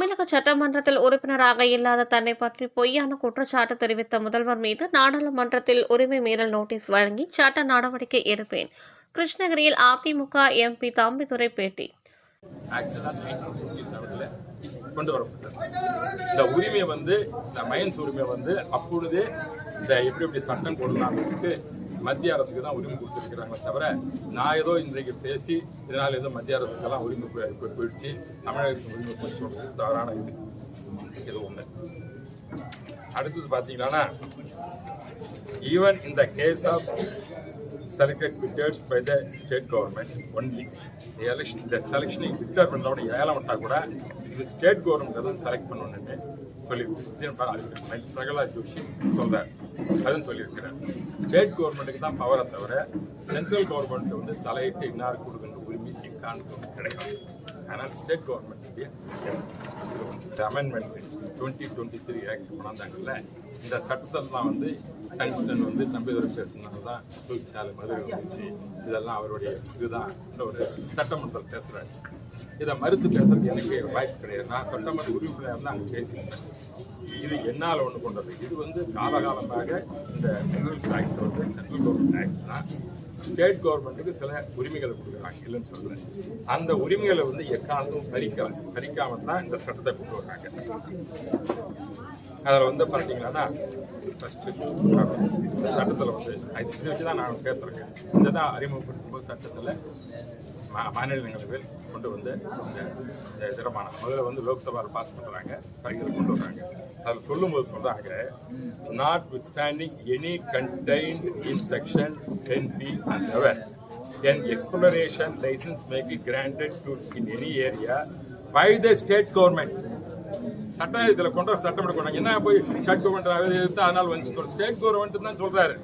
தமிழக சட்டமன்றத்தில் உறுப்பினராக இல்லாத தன்னை பற்றி பொய்யான குற்றச்சாட்டு தெரிவித்த முதல்வர் மீது நாடாளுமன்றத்தில் உரிமை மீறல் நோட்டீஸ் வழங்கி சட்ட நடவடிக்கை எடுப்பேன். கிருஷ்ணகிரியில் அதிமுக எம்பி தம்பிதுரை பேட்டி. கொண்டு வரப்பட்டது இந்த உரிமை வந்து இந்த மயன்ஸ் உரிமை வந்து அப்பொழுதே இந்த எப்படி எப்படி சட்டம் கொண்டு மத்திய அரசுக்கு தான் உரிமை கொடுத்துருக்குறாங்களே தவிர நான் ஏதோ இன்றைக்கு பேசி இதனால் ஏதோ மத்திய அரசுக்கெல்லாம் உரிமை போயிடுச்சு. தமிழக போயிடுச்சு உரிமை போயிடுச்சு தவறான இது. இது ஒன்று அடுத்தது பார்த்தீங்கன்னா ஈவன் இந்த case of selected bidders by the state government only election இந்த the selection bidder பண்ணோட ஏலம் விட்டா கூட இது ஸ்டேட் கவர்மெண்ட் செலக்ட் பண்ணணும்னு சொல்லி பிரகலாத் ஜோஷி சொல்கிறார் அதுன்னு சொல்லியிருக்கிறார். ஸ்டேட் கவர்மெண்ட்டுக்கு தான் பவரை தவிர சென்ட்ரல் கவர்மெண்ட் வந்து தலையிட்டு இன்னார் கொடுக்கின்ற உரிமை எக்கானுக்கு கிடைக்கும் ஆனால் ஸ்டேட் கவர்மெண்ட்டுடைய இந்த amendment twenty twenty three act கொண்டாந்தாங்கல்ல இந்த சட்டத்தெல்லாம் வந்து டங்ஸ்டன் வந்து நம்பிதுரை பேசுனது தான் தூக்கிச்சாலை மதுரை வந்துச்சு. இதெல்லாம் அவருடைய இதுதான் ஒரு சட்டமன்றம் பேசுகிறாரு இதை மறுத்து பேசுறது எனக்கு வாய்ப்பு கிடையாது. நான் சட்டமன்ற உறுப்பினர் தான் அங்கே பேசியிருந்தேன் இது என்னால் ஒன்று கொண்டது. இது வந்து காலகாலமாக இந்த மினரல்ஸ் ஆக்ட் வந்து சென்ட்ரல் கவர்மெண்ட் ஆக்ட் தான். ஸ்டேட் கவர்மெண்ட்டுக்கு சில உரிமைகளை கொடுக்குறாங்க இல்லைன்னு சொல்கிறேன் அந்த உரிமைகளை வந்து எக்காலத்தும் பறிக்கலாம் பறிக்காமல் தான் இந்த சட்டத்தை கொண்டு வர்றாங்க. அதில் வந்து பார்த்தீங்கன்னா ஃபஸ்ட்டு சட்டத்தில் வந்து இதை வச்சு தான் நான் பேசுகிறேன் இந்த தான் அறிமுகப்படுத்தும் போது சட்டத்தில் மாநிலங்களவையில் கொண்டு வந்து இந்த இந்த திடமான முதல்ல வந்து லோக்சபாவில் பாஸ் பண்ணுறாங்க பரிகளை கொண்டு வர்றாங்க. அதில் சொல்லும்போது சொல்கிறாங்க notwithstanding any contained in section ten B and eleven an exploration license may be granted to in any area by the state government. சட்டம் இதில் கொண்டு வர சட்டம் கொண்டாங்க என்ன போய் ஸ்டேட் கவர்மெண்ட் எதிர்த்து அதனால் வந்து ஸ்டேட் கவர்மெண்ட் தான் சொல்கிறாரு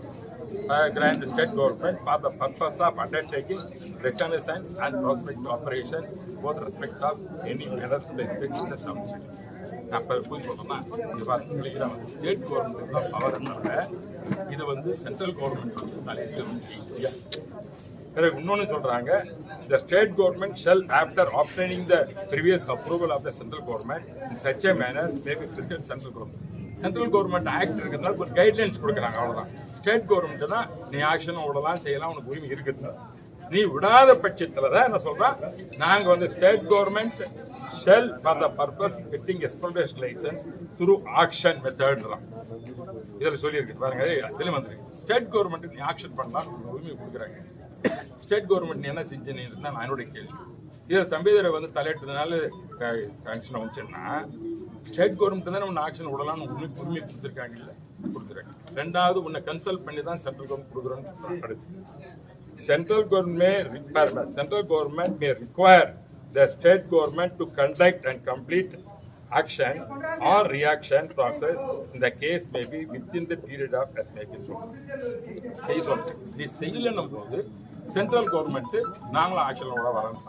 சொல்றாரு grant state government for the purpose of reconnaissance and and prospect with respect respect of any specific in the subsidy. அப்போ போய் சொல்லணும்னா இது பார்த்தீங்கன்னா வந்து ஸ்டேட் கவர்மெண்ட் தான் பவர்னால இது வந்து சென்ட்ரல் கவர்மெண்ட் வந்து தலையிட்டு வந்து பிறகு இன்னொன்று சொல்கிறாங்க the state government shall after obtaining the previous approval of the central government in such a manner maybe cricket central government central government act இருக்கிறதுனால ஒரு கைட்லைன்ஸ் கொடுக்குறாங்க அவ்வளோதான் ஸ்டேட் கவர்மெண்ட்னா நீ ஆக்ஷன் விடலாம் செய்யலாம் உனக்கு உரிமை இருக்குது. நீ விடாத பட்சத்தில் தான் என்ன சொல்கிறேன் நாங்கள் வந்து state government shall for the purpose getting exploration licence through auction மெத்தட்லாம் இதில் சொல்லியிருக்கு பாருங்க இதுல வந்துருக்கு. ஸ்டேட் கவர்மெண்ட் நீ ஆக்ஷன் பண்ணலாம் உரிமை கொடுக்குறாங்க. ஸ்டேட் கவர்மெண்ட் என்ன செஞ்சீங்க தான் நான் என்னுடைய கேள்வி. இதில் தம்பிதரை வந்து தலையிட்டதுனால கன்ஷன் வந்துச்சுன்னா ஸ்டேட் கவர்மெண்ட் தானே ஒன்று ஆக்ஷன் விடலாம்னு உரிமை உரிமை கொடுத்துருக்காங்க இல்லை? கொடுத்துருக்காங்க. ரெண்டாவது உன்னை கன்சல்ட் பண்ணி தான் சென்ட்ரல் கவர்மெண்ட் கொடுக்குறோன்னு அடுத்து central government require central government may require the state government to conduct and complete action or reaction process. In the case may be within the period of as may be செய்ய சொல்றேன். நீ செய்யலன்னும் போது central government நாங்களும் action விட வரோம்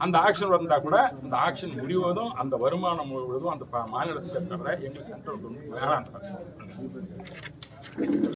அந்த action வந்தால் கூட அந்த ஆக்ஷன் முடிவதும் அந்த வருமானம் முழுவதும் அந்த மாநிலத்துக்கு தவிர எங்களுக்கு சென்ட்ரல் கவர்மெண்ட் வேணான்றாங்க